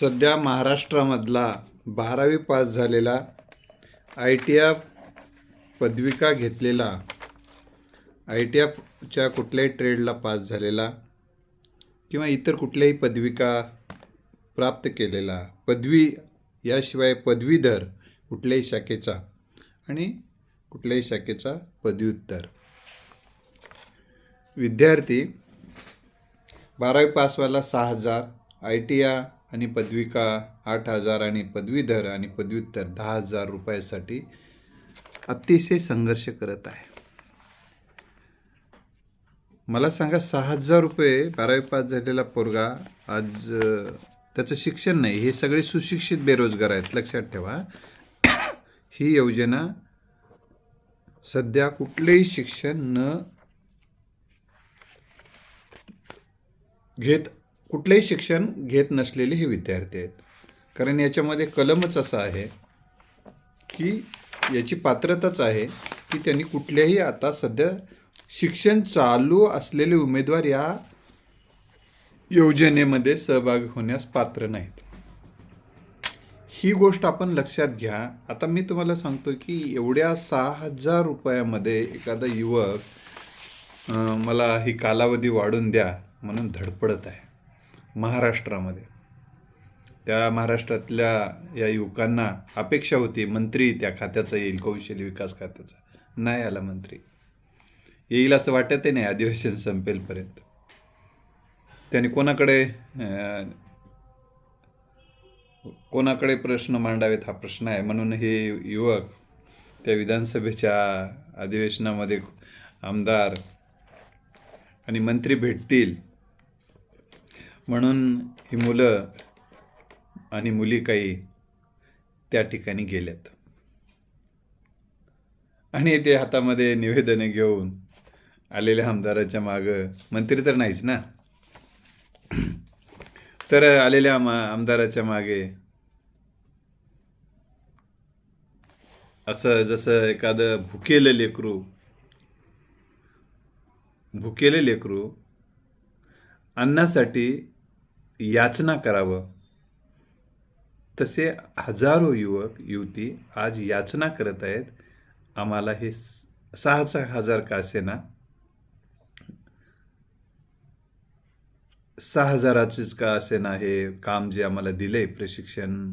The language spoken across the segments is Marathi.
सध्या महाराष्ट्रामधला बारावी पास झालेला आय टी एफ पदविका घेतलेला आय टी एफच्या कुठल्याही ट्रेडला पास झालेला किंवा इतर कुठल्याही पदविका प्राप्त केलेला पदवी याशिवाय पदवीधर कुठल्याही शाखेचा आणि कुठल्याही शाखेचा पदव्युत्तर. विद्यार्थी बारावी पासवाला सहा हजार आय टी आय आणि पदविका आठ हजार आणि पदवीधर आणि पदव्युत्तर दहा हजार रुपयासाठी अतिशय संघर्ष करत आहे. मला सांगा सहा हजार रुपये बारावी पास झालेला पोरगा आज त्याचं शिक्षण नाही हे सगळे सुशिक्षित बेरोजगार आहेत लक्षात ठेवा. ही योजना सध्या कुठलेही शिक्षण न घेत कुठलेही शिक्षण घेत नसलेले हे विद्यार्थी आहेत. कारण याच्यामध्ये कलमच असा आहे की याची पात्रताच आहे की त्यांनी कुठल्याही आता सध्या शिक्षण चालू असलेले उमेदवार या योजनेमध्ये सहभागी होण्यास पात्र नाहीत. ही गोष्ट आपण लक्षात घ्या. आता मी तुम्हाला सांगतो की एवढ्या सहा हजार रुपयामध्ये एखादा युवक मला ही कालावधी वाढून द्या म्हणून धडपडत आहे. महाराष्ट्रामध्ये. त्या महाराष्ट्रातल्या या युवकांना अपेक्षा होती मंत्री त्या खात्याचा येईल कौशल्य विकास खात्याचा. नाही आला मंत्री. येईल असं वाटतही नाही अधिवेशन संपेलपर्यंत. त्यांनी कोणाकडे कोणाकडे प्रश्न मांडावेत हा प्रश्न आहे. म्हणून हे युवक त्या विधानसभेच्या अधिवेशनामध्ये आमदार आणि मंत्री भेटतील. म्हणून ही मुलं आणि मुली काही त्या ठिकाणी गेल्यात. आणि ते हातामध्ये निवेदने घेऊन आलेल्या आमदाराच्या मागं मंत्री तर नाहीच ना? तर आलेल्या मा आमदाराच्या मागे असं जसं एखादं भुकेलं लेकरू भुकेलं लेकरू अन्नासाठी याचना करावं. तसे हजारो युवक युवती आज याचना करत आहेत. आम्हाला हे सहा सहा हजार का असेना? सहा हजाराचीच का असेना हे काम जे आम्हाला दिले प्रशिक्षण?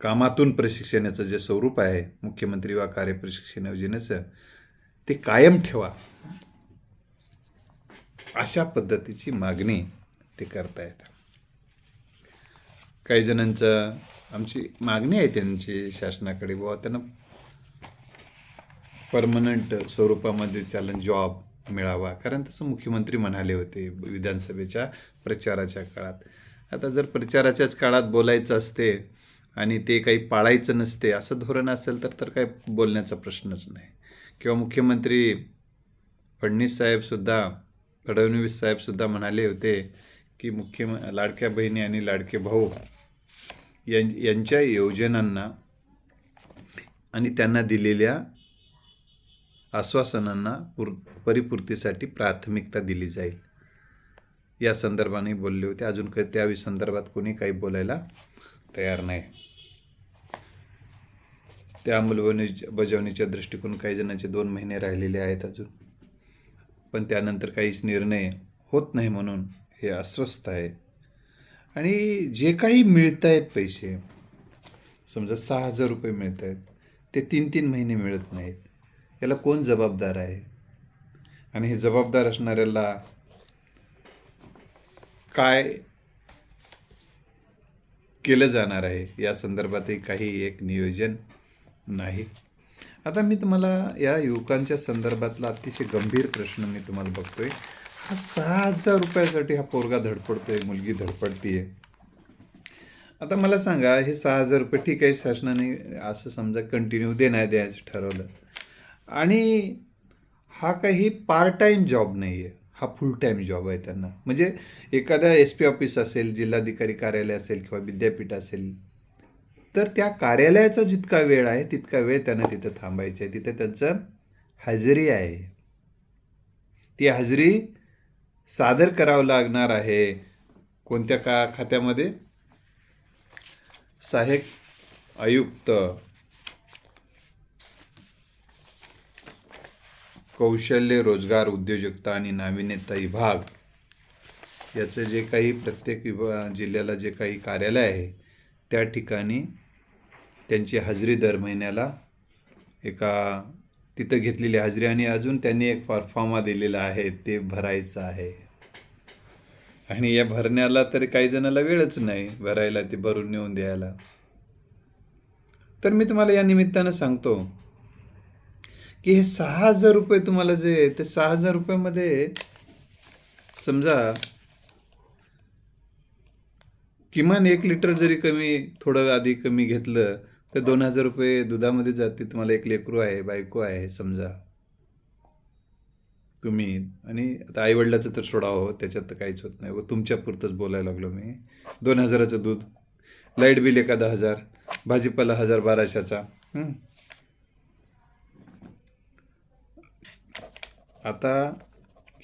कामातून प्रशिक्षणाचं जे स्वरूप आहे मुख्यमंत्री वा कार्य प्रशिक्षण योजनेचं ते कायम ठेवा. अशा पद्धतीची मागणी ते करतायत काही जणांचं आमची मागणी आहे त्यांची शासनाकडे बुवा त्यांना परमनंट स्वरूपामध्ये चालन जॉब मिळावा. कारण तसं मुख्यमंत्री म्हणाले होते विधानसभेच्या प्रचाराच्या काळात. आता जर प्रचाराच्याच काळात बोलायचं असते आणि ते काही पाळायचं नसते असं धोरण असेल तर तर काही बोलण्याचा प्रश्नच नाही. किंवा मुख्यमंत्री फडणवीस साहेबसुद्धा फडणवीस साहेबसुद्धा म्हणाले होते की मुख्य लाडक्या बहिणी आणि लाडके भाऊ यां यांच्या योजनांना आणि त्यांना दिलेल्या आश्वासनांना पुर परिपूर्तीसाठी प्राथमिकता दिली जाईल. या संदर्भाने बोलले होते. अजून काही त्या संदर्भात कोणी काही बोलायला तयार नाही. त्या अंमलबजावणी बजावणीच्या दृष्टिकोन काही जणांचे दोन महिने राहिलेले आहेत अजून. पण त्यानंतर काहीच निर्णय होत नाही म्हणून हे अस्वस्थ आहे. आणि जे काही मिळत आहेत पैसे समजा सहा हजार रुपये मिळत आहेत ते तीन तीन महिने मिळत नाहीत. याला कोण जबाबदार आहे? आणि हे जबाबदार असणाऱ्याला काय केलं जाणार आहे? या संदर्भातही काही एक नियोजन नाही. आता मी तुम्हाला या युवकांच्या संदर्भातला अतिशय गंभीर प्रश्न मी तुम्हाला बघतोय. हा सहा हजार रुपयासाठी हा पोरगा धडपडतोय मुलगी धडपडतीये. आता मला सांगा हे सहा हजार रुपये ठीक आहे शासनाने असं समजा कंटिन्यू देणार द्यायचं ठरवलं. आणि हा काही पार्ट टाईम जॉब नाही आहे हा फुल टाईम जॉब आहे त्यांना. म्हणजे एखादा एस पी ऑफिस असेल जिल्हाधिकारी कार्यालय असेल किंवा विद्यापीठ असेल तर त्या कार्यालयाचा जितका वेळ आहे तितका वेळ त्यांना तिथं थांबायचा आहे. तिथं त्यांचं हजेरी आहे. ती हजेरी सादर करावं लागणार आहे. कोणत्या का खात्यामध्ये? सहाय्यक आयुक्त कौशल्य रोजगार उद्योजकता आणि नाविन्यता विभाग याचं जे काही प्रत्येक विभा जिल्ह्याला जे काही कार्यालय आहे त्या ठिकाणी त्यांची हजेरी दर महिन्याला एका तिथं घेतलेली हजेरी आणि अजून त्यांनी एक फॉर्फॉर्मा दिलेला आहे ते भरायचं आहे. आणि या भरण्याला तरी काही जणाला वेळच नाही भरायला ते भरून नेऊन द्यायला. तर मी तुम्हाला या निमित्तानं सांगतो की हे सहा हजार रुपये तुम्हाला जे ते सहा हजार रुपयामध्ये समजा किमान एक लिटर जरी कमी थोडं आधी कमी घेतलं तर दोन हजार रुपये दुधामध्ये जाते. तुम्हाला एक लेकरू आहे बायको आहे समजा. तुम्ही. आणि आता आईवडिलाचं तर सोडावं हो त्याच्यात तर काहीच होत नाही. व तुमच्या पुरतंच बोलायला लागलो मी. दोन हजाराचं दूध. लाइट बिल एखादा हजार. भाजीपाला हजार बाराशेचा. आता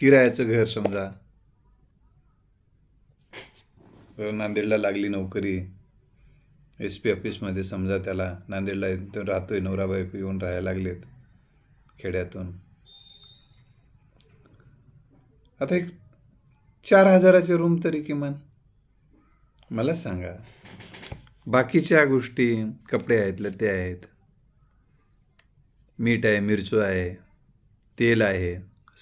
किरायाचं घर समजा. नांदेडला लागली नोकरी. एस पी ऑफिसमध्ये समजा त्याला नांदेडला राहतो आहे नवरा बायको येऊन राहायला लागलेत खेड्यातून. आता एक चार हजाराचे रूम तरी किमान. मला सांगा बाकीच्या गोष्टी कपडे आहेत ते आहेत मीठ आहे मिरचू आहे तेल आहे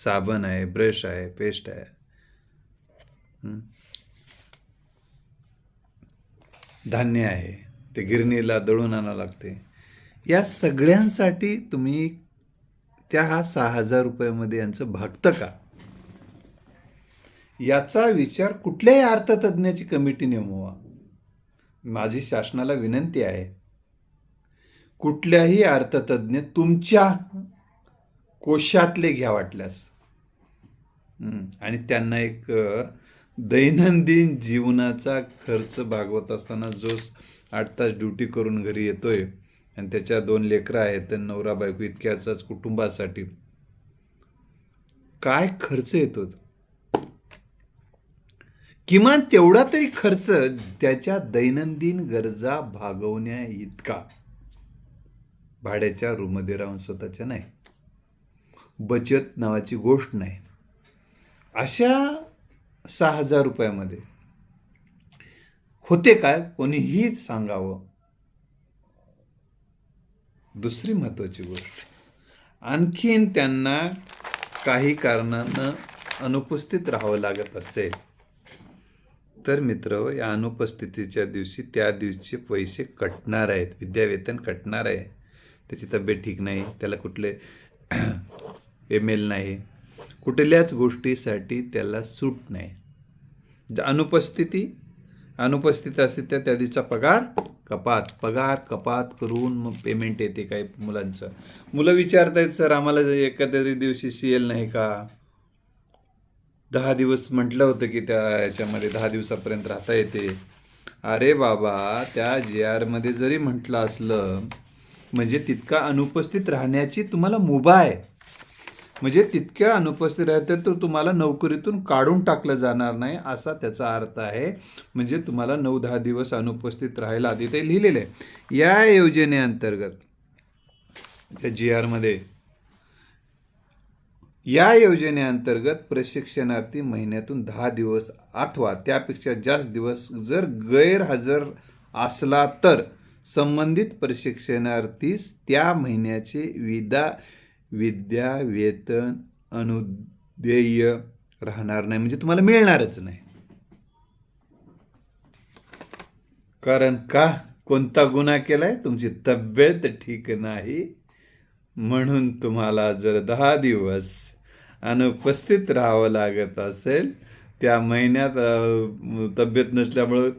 साबण आहे ब्रश आहे पेस्ट आहे हं? धान्य आहे ते गिरणीला दळून आणावं लागते. या सगळ्यांसाठी तुम्ही त्या हा सहा हजार रुपयामध्ये यांचं भागतं का? याचा विचार कुठल्याही अर्थतज्ञाची कमिटी नेमवा. माझी शासनाला विनंती आहे कुठल्याही अर्थतज्ञ तुमच्या कोशातले घ्या वाटल्यास. आणि त्यांना एक दैनंदिन जीवनाचा खर्च भागवत असताना जो आठ तास ड्युटी करून घरी येतोय. आणि त्याच्या दोन लेकरं आहेत तर नवरा बायको इतक्याचाच कुटुंबासाठी. काय खर्च येतो? किमान तेवढा तरी खर्च त्याच्या दैनंदिन गरजा भागवण्या इतका. भाड्याच्या रूममध्ये राहून स्वतःच्या नाही. बचत नावाची गोष्ट नाही. अशा सहा हजार रुपयामध्ये. होते काय? कोणीही सांगावं. दुसरी महत्त्वाची गोष्ट. आणखीन त्यांना काही कारणानं अनुपस्थित राहावं लागत असेल. तर मित्र या अनुपस्थितीच्या दिवशी त्या दिवशी पैसे कटणार आहेत. विद्यावेतन कटणार आहे. त्याची तब्येत ठीक नाही. त्याला कुठले एम एल नाही. कुठल्याच गोष्टीसाठी त्याला सूट नाही. अनुपस्थिती अनुपस्थित असते त्या त्या दिवसा पगार कपात. पगार कपात करून मग पेमेंट येते काही मुलांचं. मुलं विचारतायत सर आम्हाला एखाद्या दिवशी सी एल नाही का? दहा दिवस म्हटलं होतं की त्या याच्यामध्ये दहा दिवसापर्यंत राहता येते. अरे बाबा त्या जे आरमध्ये जरी म्हटलं असलं म्हणजे तितका अनुपस्थित राहण्याची तुम्हाला मुभा आहे. म्हणजे तितक्या अनुपस्थित राहते तर तुम्हाला नोकरीतून काढून टाकलं जाणार नाही असा त्याचा अर्थ आहे. म्हणजे तुम्हाला नऊ दहा दिवस अनुपस्थित राहायला आधी ते लिहिलेलं आहे. या योजनेअंतर्गत त्या जी आरमध्ये या योजनेअंतर्गत प्रशिक्षणार्थी महिन्यातून दहा दिवस अथवा त्यापेक्षा जास्त दिवस जर गैरहजर असला तर संबंधित प्रशिक्षणार्थीस त्या महिन्याचे विदा विद्या वेतन अनुदेय राहणार नाही. म्हणजे तुम्हाला मिळणारच नाही. कारण का? कोणता गुन्हा केलाय? तुमची तब्येत ठीक नाही. म्हणून तुम्हाला जर दहा दिवस अनुपस्थित राहावं लागत असेल त्या महिन्यात तब्येत नसल्यामुळं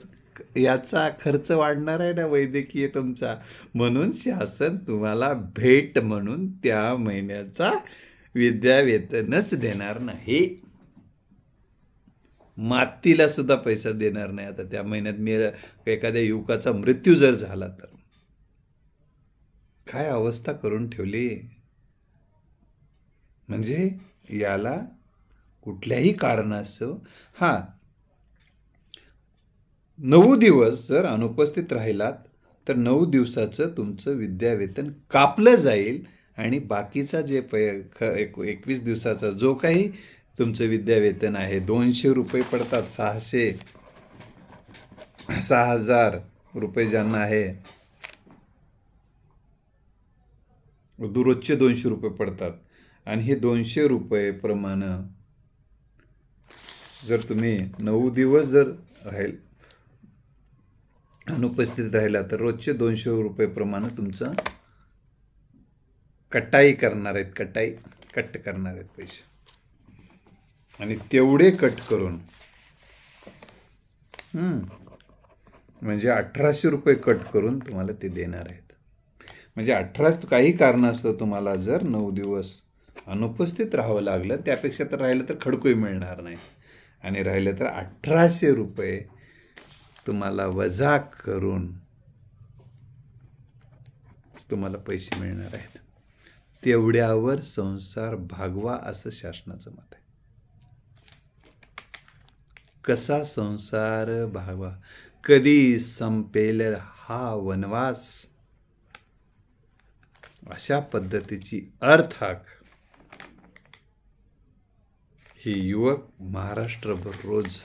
याचा खर्च वाढणार आहे ना वैद्यकीय तुमचा? म्हणून शासन तुम्हाला भेट म्हणून त्या महिन्याचा विद्यावेतनच देणार नाही. मातीला सुद्धा पैसा देणार नाही आता. त्या महिन्यात मी एखाद्या युवकाचा मृत्यू जर झाला तर. काय अवस्था करून ठेवली? म्हणजे याला कुठल्याही कारणास्तव हा नऊ दिवस जर अनुपस्थित राहिलात तर नऊ दिवसाचं तुमचं विद्यावेतन कापलं जाईल आणि बाकीचा जे पै ख एक एकवीस दिवसाचा जो काही तुमचं विद्यावेतन आहे दोनशे रुपये पडतात सहाशे सहा हजार रुपये ज्यांना आहे दररोजचे दोनशे रुपये पडतात. आणि हे दोनशे रुपये प्रमाण जर तुम्ही नऊ दिवस जर राहील अनुपस्थित राहिला तर रोजचे दोनशे रुपये प्रमाणे तुमचं कटाई करणार आहेत कटाई कट करणार आहेत पैसे. आणि तेवढे कट करून हम्म, म्हणजे अठराशे रुपये कट करून तुम्हाला ते देणार आहेत. म्हणजे अठरा काही कारणास्तव तुम्हाला जर नऊ दिवस अनुपस्थित राहावं लागलं त्यापेक्षा तर राहिलं तर खडकोही मिळणार नाही. आणि राहिलं तर अठराशे रुपये तुम्हाला वजा करून तुम्हाला पैसे मिळणार आहेत. तेवढ्यावर संसार भागवा असं शासनाचं मत आहे. कसा संसार भागवा? कधी संपेल हा वनवास? अशा पद्धतीची अर्थाक हे युवक महाराष्ट्रभर रोज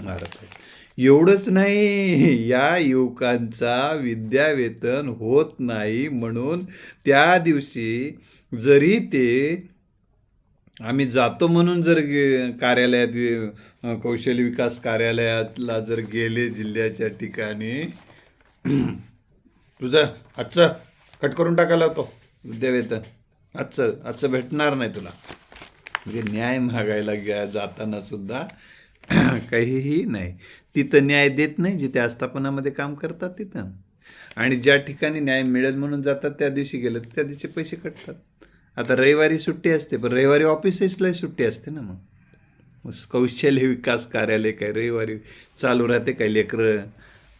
मारत आहेत एवढंच नाही या युवकांचा विद्यावेतन होत नाही म्हणून त्या दिवशी जरी ते आम्ही जातो म्हणून जर गे कार्यालयात कौशल्य विकास कार्यालयातला जर गेले जिल्ह्याच्या ठिकाणी तुझं आजचं कट करून टाकायला होतो विद्यावेतन. आजचं आजचं भेटणार नाही तुला. म्हणजे न्याय मागायला गे जाताना सुद्धा काहीही नाही. तिथं न्याय देत नाही जिथे आस्थापनामध्ये काम करतात तिथं. आणि ज्या ठिकाणी न्याय मिळेल म्हणून जातात त्या दिवशी गेलं तर त्या दिवशी पैसे कटतात. आता रविवारी सुट्टी असते पण रविवारी ऑफिसेसलाही सुट्टी असते ना मग. मग कौशल्य विकास कार्यालय काय रविवारी चालू राहते काय लेकरं?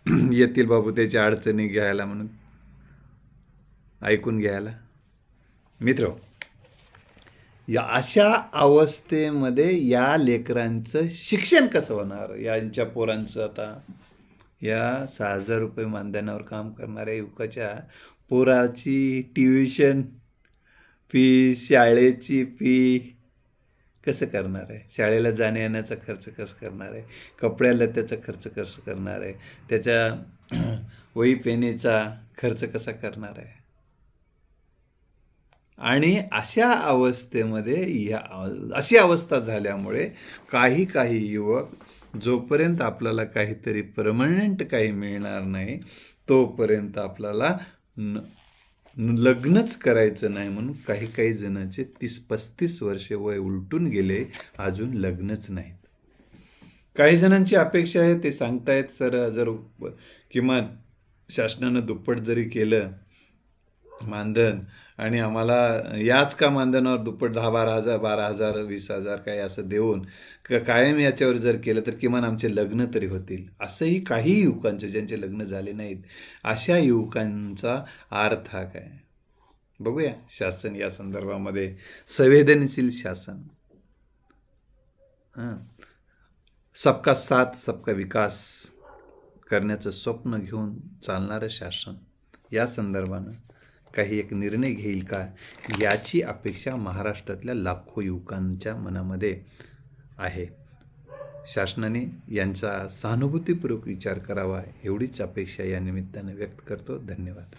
येतील बाबू त्याच्या अडचणी घ्यायला म्हणून. ऐकून घ्यायला. मित्र हो. या अशा अवस्थेमध्ये या लेकरांचं शिक्षण कसं होणार? यांच्या पोरांचं आता? या सहा हजार रुपये मानधनावर काम करणाऱ्या युवकाच्या पोराची ट्युशन फी शाळेची फी कसं करणार आहे? शाळेला जाण्या येण्याचा खर्च कसं करणार आहे? कपड्याला त्याचा खर्च कसं करणार आहे? त्याच्या वही पेनेचा खर्च कसा करणार आहे? आणि अशा अवस्थेमध्ये या अशी अवस्था झाल्यामुळे काही काही युवक जोपर्यंत आपल्याला काहीतरी परमनंट काही मिळणार नाही तोपर्यंत आपल्याला न लग्नच करायचं नाही म्हणून काही काही जणांचे तीस पस्तीस वर्षे वय उलटून गेले अजून लग्नच नाहीत. काही जणांची अपेक्षा आहे ते सांगतायत सर जर किमान शासनानं दुप्पट जरी केलं मानधन आणि आम्हाला याच का मानधनावर दुप्पट दहा बारा हजार बारा हजार वीस हजार काय असं देऊन कायम याच्यावर जर केलं तर किमान आमचे लग्न तरी होतील. असंही काही युवकांचे ज्यांचे लग्न झाले नाहीत अशा युवकांचा अर्थ हा काय? बघूया शासन या संदर्भामध्ये. संवेदनशील शासन. हां. सबका साथ सबका विकास करण्याचं स्वप्न घेऊन चालणारं शासन या संदर्भानं. काही एक निर्णय घेईल का? याची अपेक्षा महाराष्ट्रातल्या लाखो युवकांच्या मनामध्ये आहे. शासनाने यांचा सहानुभूतीपूर्वक विचार करावा एवढीच अपेक्षा या निमित्तानं व्यक्त करतो. धन्यवाद.